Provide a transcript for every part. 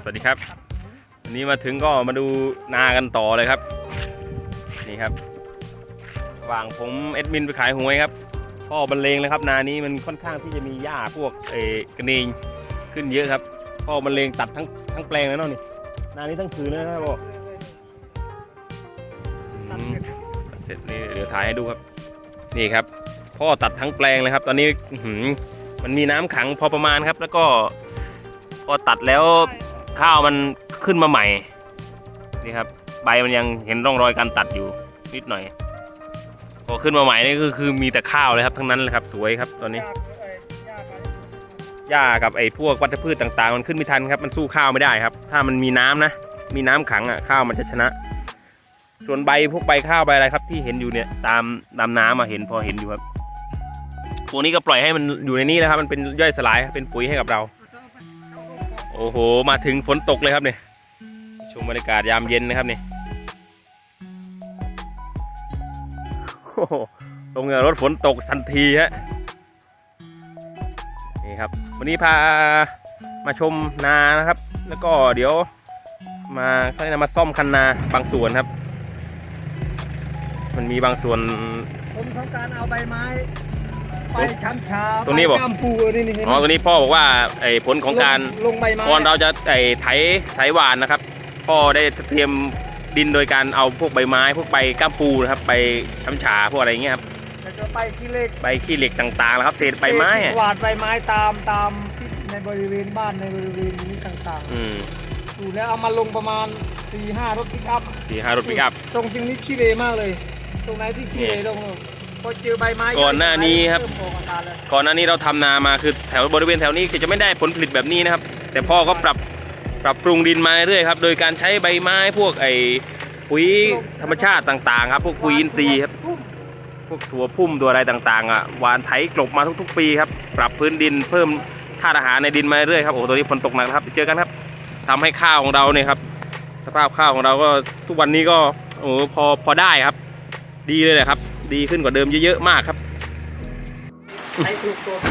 สวัสดีครับ วันนี้มาถึงก็มาดูนากันต่อเลยครับ นี่ครับว่างผมเอ็ดมินไปขายหวยครับพ่อบรรเลงเลยครับ นานี้มันค่อนข้างที่จะมีหญ้าพวกเอกระเนงขึ้นเยอะครับพ่อบรรเลงตัดทั้งทั้งแปลงเลยเนาะนี่นานี้ทั้งคืนเลยนะครับพ่ออืมเสร็จนี่เดี๋ยวถ่ายให้ดูครับ นี่ครับ พ่อตัดทั้งแปลงเลยครับ ตอนนี้มันมีน้ำขังพอประมาณครับ แล้วก็พอตัดแล้ว ข้าวมันขึ้นมาใหม่นี่ครับใบมันยังเห็นร่องรอยการตัดอยู่นิดหน่อยพอขึ้นมาใหม่นี่ก็คือมีแต่ข้าวเลยครับทั้งนั้นเลยครับสวยครับตอนนี้หญ้ากับไอ้พวกวัชพืชต่าง ๆ มันขึ้นไม่ทันครับ มันสู้ข้าวไม่ได้ครับ ถ้ามันมีน้ำนะ มีน้ำขังอะข้าวมันจะชนะ ส่วนใบพวกใบข้าวใบอะไรครับ ที่เห็นอยู่เนี่ยตามตามน้ำมาเห็นพอเห็นอยู่ครับพวกนี้ก็ปล่อยให้มันอยู่ในนี้นะครับ มันเป็นย่อยสลายเป็นปุ๋ยให้กับเรา โอ้โห มาถึงฝนตกเลยครับเนี่ยชมบรรยากาศยามเย็นนะครับเนี่ยโอ้โหลงจารถฝนตกทันทีฮะนี่ครับ วันนี้พามาชมนานะครับ แล้วก็เดี๋ยวมาเขาเรียกนะมาซ่อมคันนาบางส่วนครับ มันมีบางส่วนผมต้องการเอาใบไม้ ไปชั้นชาตรงนี้บอกใกำปูนี่นี่เห็นไหอ๋มอตัวนี้พ่อบอกว่าไอ้ผลของการลงลงใบไม้ก่อนเราจะไอ้ไถไถหวานนะครับ พ่อได้เตรียมดินโดยการเอาพวกใบไม้ พวกใบก้ามปูนะครับ ไปช้ำฉาพวกอะไรอย่างเงี้ยครับแล้วก็ไปขี้เหล็กใบขี้เหล็กต่างๆนะครับเศษใบไม้อะหวานใบไม้ตามตามที่ในบริเวณบ้านในบริเวณนี้ต่างอืมๆดูแล้วเอามาลงประมาณ4ี่ห้ารถปิกอัพสี่ห้ารถปิกอัพตรงจริงนี้ขี้เลมากเลย ตรงไหนที่ขี้เลลง พอเจอใบไม้ก่อนหน้านี้ครับ เมออกอาการเลยก่อนหน้านี้เราทำนามาคือแถวบริเวณแถวนี้จะไม่ได้ผลผลิตแบบนี้นะครับ แต่พ่อก็ปรับปรับปรุงดินมาเรื่อยครับ โดยการใช้ใบไม้พวกไอ้ปุ๋ยธรรมชาติต่างๆครับ พวกปุ๋ยอินทรีย์ครับพวกถั่วพุ่มตัวอะไรต่างๆอะหวานไถกลบมาทุกๆ ปีครับ ปรับพื้นดินเพิ่มธาตุอาหารในดินมาเรื่อยครับโอ้โหตัวนี้ฝนตกหนักนะครับเจอกันครับทำให้ข้าวของเราเนี่ยครับ สภาพข้าวของเราก็ทุกวันนี้ก็โอ้โหพอพอได้ครับ ดีเลยแหละครับ ดีขึ้นกว่าเดิมเยอะๆมากครับใช้ถูกตัวท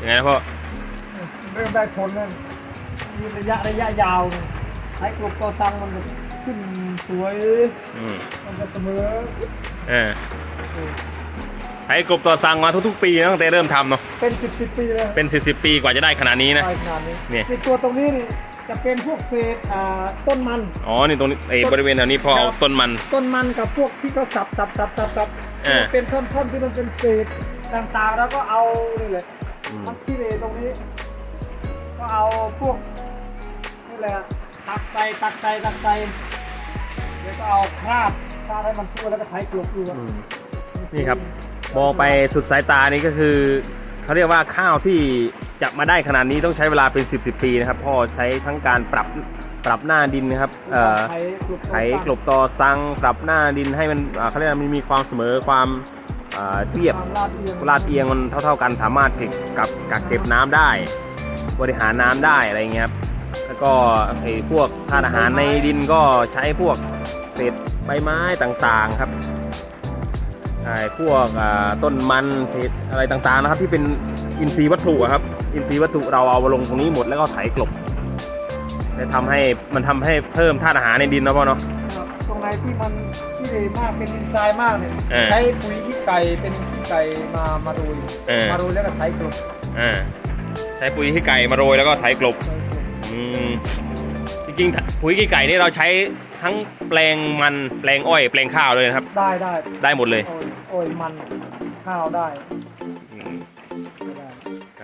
ยังไงนะพ่อำเริ่มได้ผลแล้วมีระยะระยะยาวเลยใช้กลุ่มตัวซังมันจะขึ้นสวยอืมมันจะเสมอเออไถกบตัวสั่งมาทุกๆปีนะตั้งแต่เริ่มทำเนาะเป็นสิบสิบปีเลยเป็นสิบสิบปีกว่าจะได้ขนาดนี้นะไปขนาดนี้เนี่ยในตัวตรงนี้นี่ จะเป็นพวกเศษอ่าต้นมัน อ๋อ นี่ตรงนี้ไอ้บริเวณแถวนี้พอเอาต้นมัน ต้นมันกับพวกที่เขาสับสับสับสับสับเออเป็นท่อนๆที่มันเป็นเศษต่างๆ แล้วก็เอานี่แหละอืมทับที่เลตรงนี้ ก็เอาพวกนี่แหละตักใส่ตักใส่ตักใส่แล้วก็เอาคราบคราบให้มันทั่วแล้วก็ไถกลบอยู่อะอืมนี่ครับ มองไปสุดสายตานี่ก็คือเขาเรียกว่าข้าวที่ จะมาได้ขนาดนี้ต้องใช้เวลาเป็น 10บสปีนะครับพ่อใช้ทั้งการปรับปรับหน้าดินนะครับไถกลบต่อซังปรับหน้าดินให้มันเขาเรียกว่ามันมีความเสมอความเรียบควลาดเอียงเอียงมันเท่า ๆกันสามารถเก็บกับกักเก็บน้ำได้ บริหารน้ำได้อะไรเงี้ยครับแล้วก็ไอ้พวกธาตุอาหารในดินก็ใช้พวกเศษใบไม้ต่างๆครับไอ้พวกต้นมันเศษอะไรต่างๆนะครับที่เป็น อินทรีย์วัตถุอะครับ อินทรีย์วัตถุเราเอามาลงตรงนี้หมดแล้วก็ไถกลบจะทำให้มันทำให้เพิ่มธาตุอาหารในดินนะพ่อเนาะตรงไหนที่มันที่เลมากเป็นดินทรายมากเนี่ยเออใช้ปุ๋ยขี้ไก่เป็นขี้ไก่มามาโรยเออมาโรยแล้วก็ไถกลบอ่าใช้ปุ๋ยขี้ไก่มาโรยแล้วก็ไถกลบอืมจริงๆปุ๋ยขี้ไก่นี่เราใช้ทั้งแปลงมันแปลงอ้อย แปลงข้าวเลยนะครับ ได้ได้ได้หมดเลยโอ้ยโอ้ยมันข้าวได้อืมได้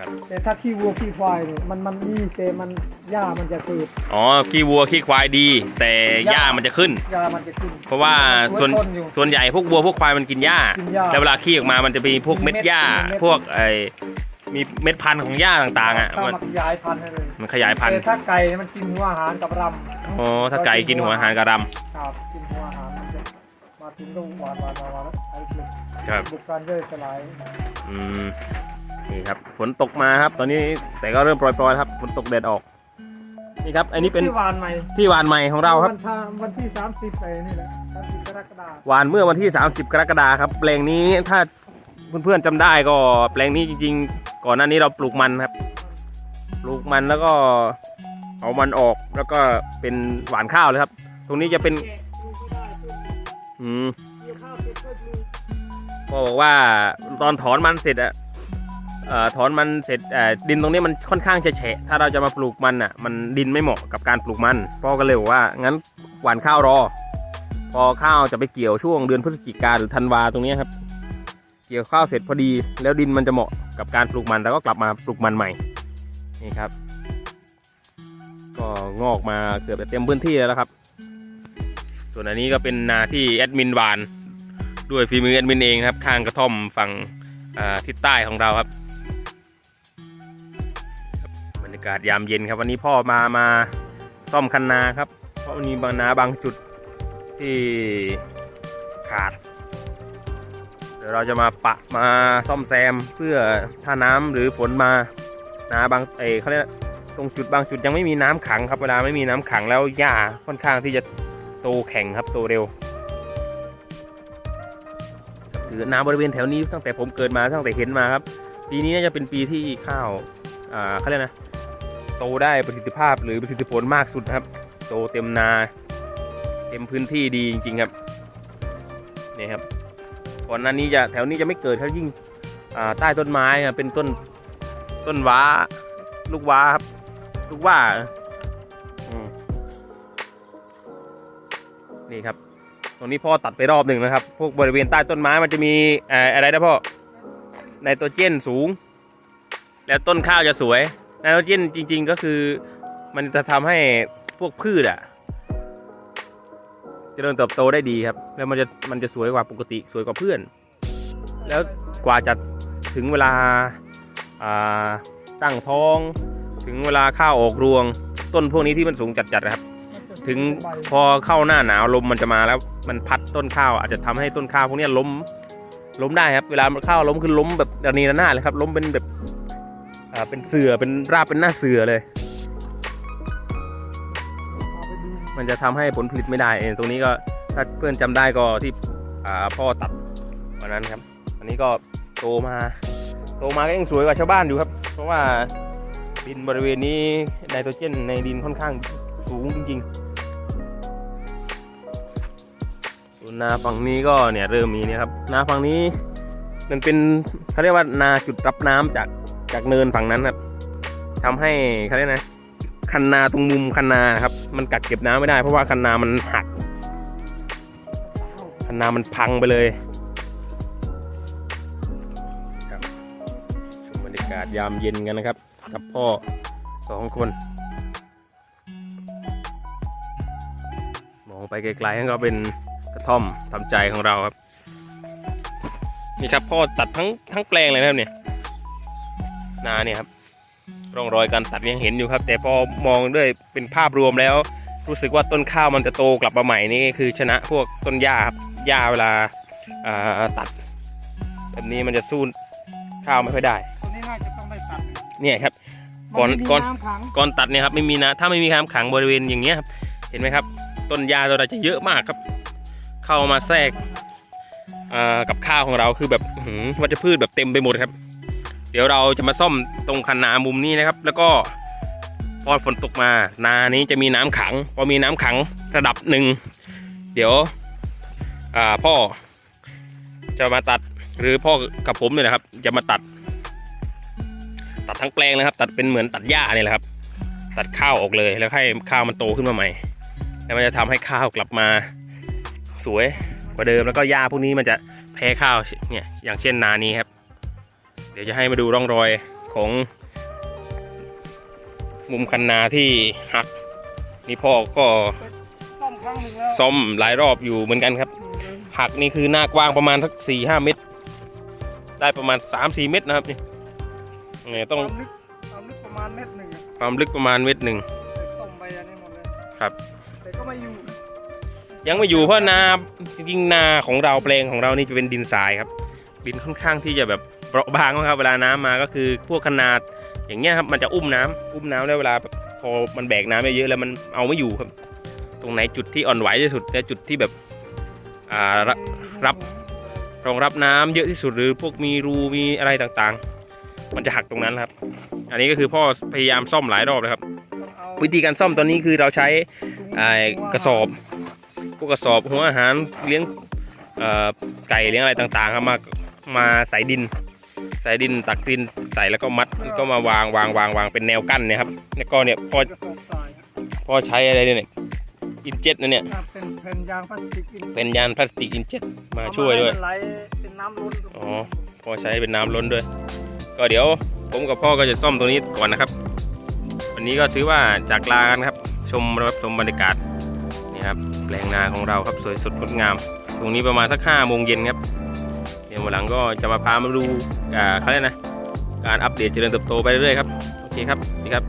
ครับ แต่ถ้าขี้วัวขี้ควายเนี่ยมันมันดีแต่มันหญ้ามันจะเกิดอ๋อขี้วัวขี้ควายดี แต่หญ้ามันจะขึ้น หญ้ามันจะขึ้นเพราะว่าส่วนต้นอยู่ ส่วนใหญ่พวกวัวพวกควายมันกินหญ้ากินหญ้าแล้วเวลาขี้ออกมามันจะมีพวกเม็ดหญ้ามีเม็ด พวกไอมีเม็ดพันธุ์ของหญ้าต่างๆอะเข้ามันมาขยายพันธุ์ให้เลยมันขยายพันธุ์แต่ถ้าไก่มันกินหัวอาหารกับรำอ๋อถ้าไก่กินหัวอาหารกระดครับกินหัวอาหารมันจะ มาถึงก็หวานหวานหวานหวานแล้วไอ้เกลือำครับบุกการย่อยสลายอืมนี่ครับฝนตกมาครับ ตอนนี้แต่ก็เริ่มโปรยๆครับฝนตกแดดออก นี่ครับ อันนี้เป็นที่หวานใหม่ที่หวานใหม่ของเราครับ วันทาวันที่ 30ไปนี่แหละ30กรกฎาคมหวานเมื่อวันที่ 30 กรกฎาคมครับแปลงนี้ถ้าเพื่อนๆจำได้ก็แปลงนี้จริง ๆ ก่อนหน้านี้เราปลูกมันครับ ปลูกมันแล้วก็เอามันออกแล้วก็เป็นหวานข้าวเลยครับ ตรงนี้จะเป็น อืมพ่อบอกว่าตอนถอนมันเสร็จอะเอ่อถอนมันเสร็จเอ่อดินตรงนี้มันค่อนข้างจะแฉะ ถ้าเราจะมาปลูกมันอะมันดินไม่เหมาะกับการปลูกมัน พ่อก็เลยบอกว่างั้นหว่านข้าวรอ พอข้าวจะไปเกี่ยวช่วงเดือนพฤศจิกาหรือธันวาตรงนี้ครับ เกี่ยวข้าวเสร็จพอดี แล้วดินมันจะเหมาะกับการปลูกมัน แล้วก็กลับมาปลูกมันใหม่ นี่ครับ ก็งอกมาเกือบจะเต็มพื้นที่แล้วครับ วนอันนี้ก็เป็นนาที่แอดมินหวาน ด้วยฝีมือแอดมินเองครับ ข้างกระท่อมฝั่งทิศใต้ของเราครับ บรรยากาศยามเย็นครับ วันนี้พ่อมามาซ่อมคันนาครับ เพราะมันมีบางนาบางจุดที่ขาด เดี๋ยวเราจะมาปะมาซ่อมแซมเพื่อถ้าน้ำหรือฝนมานาบางเอเขาเรียกตรงจุดบางจุดยังไม่มีน้ำขังครับเวลาไม่มีน้ำขังแล้วหญ้าค่อนข้างที่จะ โตแข็งครับโตเร็วคือนาบริเวณแถวนี้ตั้งแต่ผมเกิดมาตั้งแต่เห็นมาครับ ปีนี้น่าจะเป็นปีที่ข้าวอ่าเขาเรียกนะโตได้ประสิทธิภาพหรือประสิทธิผลมากสุดครับ โตเต็มนา เต็มพื้นที่ดีจริงๆครับนี่ครับก่อนหน้านี้จะแถวนี้จะไม่เกิดครับยิ่งอ่าใต้ต้นไม้เป็นต้นต้นว้า ลูกว้าครับ ลูกว่าอืม นี่ครับ ตรงนี้พ่อตัดไปรอบหนึ่งนะครับ พวกบริเวณใต้ต้นไม้มันจะมีอะไรนะพ่อไนโตรเจนสูง แล้วต้นข้าวจะสวยไนโตรเจนจริง ๆ ก็คือ มันจะทำให้พวกพืชอะเจริญเติบโตได้ดีครับ แล้วมันจะมันจะสวยกว่าปกติสวยกว่าเพื่อน แล้วกว่าจะถึงเวลาอ่าตั้งท้อง ถึงเวลาข้าวออกรวง ต้นพวกนี้ที่มันสูงจัดๆนะครับ ถึงพอเข้าหน้าหนาวลมมันจะมาแล้วมันพัดต้นข้าว อาจจะทำให้ต้นข้าวพวกนี้ล้มล้มได้ครับ เวลาข้าวล้มคือล้มแบบระนีระนาดเลยครับ ล้มเป็นแบบอ่าเป็นเสือเป็นราบเป็นหน้าเสือเลย มันจะทำให้ผลผลิตไม่ได้เองตรงนี้ก็ถ้าเพื่อนจำได้ก็ที่อ่าพ่อตัดวันนั้นครับอันนี้ก็โตมาโตมาก็ยังสวยกว่าชาวบ้านอยู่ครับ เพราะว่าดินบริเวณนี้ไนโตรเจนในดินค่อนข้างสูงจริงๆ วนนาฝั่งนี้ก็เนี่ยเริ่มมีเนี่ยครับนาฝั่งนี้มันเป็นเขาเรียกว่านาจุดรับน้ำจากจากเนินฝั่งนั้นครับทำให้เขาเรียกนะคันนาตรงมุมคันนาครับ มันกักเก็บน้ำไม่ได้เพราะว่าคันนามันหักคันนามันพังไปเลยครับชมบรรยากาศยามเย็นกันนะครับ กับพ่อสองคนมองไปไกลๆก็เป็น กระท่อมทำใจของเราครับ นี่ครับพ่อตัดทั้งทั้งแปลงเลยนะครับเนี่ยนาเนี่ยครับร่องรอยการตัดยังเห็นอยู่ครับ แต่พอมองด้วยเป็นภาพรวมแล้ว รู้สึกว่าต้นข้าวมันจะโตกลับมาใหม่นี่คือชนะพวกต้นหญ้าครับหญ้าเวลาอ่าตัด แบบนี้มันจะสู้ข้าวไม่ค่อยได้ตัวนี้น่าจะต้องได้ตัดเนี่ยครับก่อนมัไม่มีก่อนน้ำขังก่อนตัดเนี่ยครับไม่มีนะถ้าไม่มีน้ำขังบริเวณอย่างเงี้ยครับเห็นไหมครับ ต้นหญ้าตัวเราจะเยอะมากครับ เข้ามาแทรกกับข้าวของเราคือแบบวัชพืชแบบเต็มไปหมดครับ เดี๋ยวเราจะมาซ่อมตรงคันนามุมนี้นะครับ แล้วก็พอฝนตกมานานี้จะมีน้ำขัง พอมีน้ำขังระดับหนึ่งเดี๋ยวพ่อจะมาตัดหรือพ่อกับผมเนี่ยนะครับ จะมาตัด ตัดทั้งแปลงเลยครับ ตัดเป็นเหมือนตัดหญ้าเนี่ยแหละครับ ตัดข้าวออกเลยแล้วให้ข้าวมันโตขึ้นมาใหม่ แล้วมันจะทำให้ข้าวกลับมา สวยกว่าเดิมแล้วก็หญ้าพวกนี้มันจะแพ้ข้าวเนี่ยอย่างเช่นนานี้ครับ เดี๋ยวจะให้มาดูร่องรอยของมุมคันนาที่หักนี่พ่อก็ซ่อมครั้งหนึ่งแล้วซ่อมหลายรอบอยู่เหมือนกันครับหักนี่คือหน้ากว้างประมาณสักสี่ห้าเมตร ได้ประมาณสามสี่เมตรนะครับนี่เนี่ยต้ต้อองงลึกความลึกประมาณเมตรหนึ่งอะความลึกประมาณเมตรหนึ่งไปซ่อมไปอันนี้หมดเลยครับแต่ก็ไม่อยู่ ยังไม่อยู่เพราะนาจริงนาของเราแปลงของเรานี่จะเป็นดินทรายครับ ดินค่อนข้างที่จะแบบเปราะบางครับเวลาน้ำมาก็คือพวกขนาดอย่างเงี้ยครับมันจะอุ้มน้ำอุ้มน้ำแล้วเวลาพอมันแบกน้ำเยอะๆแล้วมันเอาไม่อยู่ครับ ตรงไหนจุดที่อ่อนไหวที่สุดและจุดที่แบบอ่ารับรับรองรับน้ำเยอะที่สุดหรือพวกมีรูมีอะไรต่างๆ มันจะหักตรงนั้นครับ อันนี้ก็คือพ่อพยายามซ่อมหลายรอบเลยครับ วิธีการซ่อมตอนนี้คือเราใช้กระสอบ พวกกระสอบหัวอาหารเลี้ยงเอ่อไก่เลี้ยงอะไรต่างๆครับมามาใส่ดิน ใส่ดินตักดินใส่แล้วก็มัดก็มาวางวางวางวางเป็นแนวกั้นเนี่ยครับแล้วก็เนี่ยพ่อกระสอบทรายพ่อใช้อะไรเนี่ยอินเจ็ตนะเนี่ยอะเป็นแผ่นยางพลาสติกอินเป็นยานพลาสติกอินเจ็ตมาช่วยด้วยเอามาให้มันไหลเป็นน้ำล้นอ๋อพ่อใช้เป็นน้ำล้นด้วย ก็เดี๋ยวผมกับพ่อก็จะซ่อมตรงนี้ก่อนนะครับ วันนี้ก็ถือว่าจากลากันครับ ชมรับชมบรรยากาศ นี่ครับแปลงนาของเราครับสวยสดงดงาม ตรงนี้ประมาณสักห้าโมงเย็นครับเดี๋ยววันหลังก็จะมาพามาดูอ่าเขาเรียกนะ การอัปเดตเจริญเติบโตไปเรื่อยๆครับ โอเคครับสวัสดีครับ